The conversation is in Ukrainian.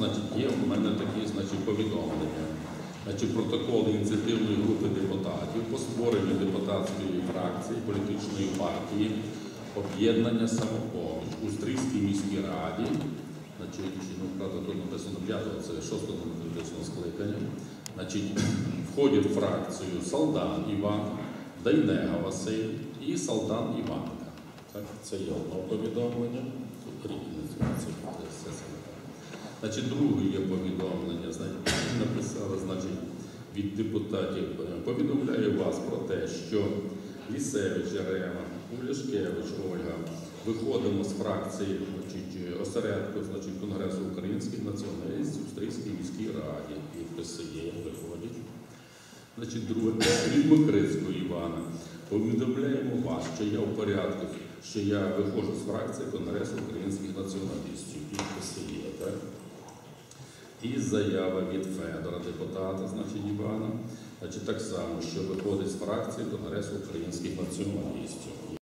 Значить, є в мене такі значить, повідомлення. Значить, протокол ініціативної групи депутатів по створенню депутатської фракції політичної партії об'єднання самопоміч у Стрийській міській раді. Значить, ну, правда, тут написано 5 це 6 демократичного скликання. Значить, входять в фракцію Салдан Іван, Дайнега Василь і Салдан Іванка. Так, це є одне повідомлення. Тут рік не це, це все саме так. Значить, друге є повідомлення, значить, написали, значить, від депутатів. е, Повідомляю вас про те, що Лісевич Ярема, Уляшкевич Ольга виходимо з фракції значить, осередку значить, Конгресу українських націоналістів в міській раді. Підписи є, виходять. Значить, друге, від Мокрицького Івана. Повідомляємо вас, що я в порядку, що я виходжу з фракції Конгресу українських націоналістів. І заява від Федора, депутата, значить Івана, значить так само, що виходить з фракції Конгресу українських націоналістів.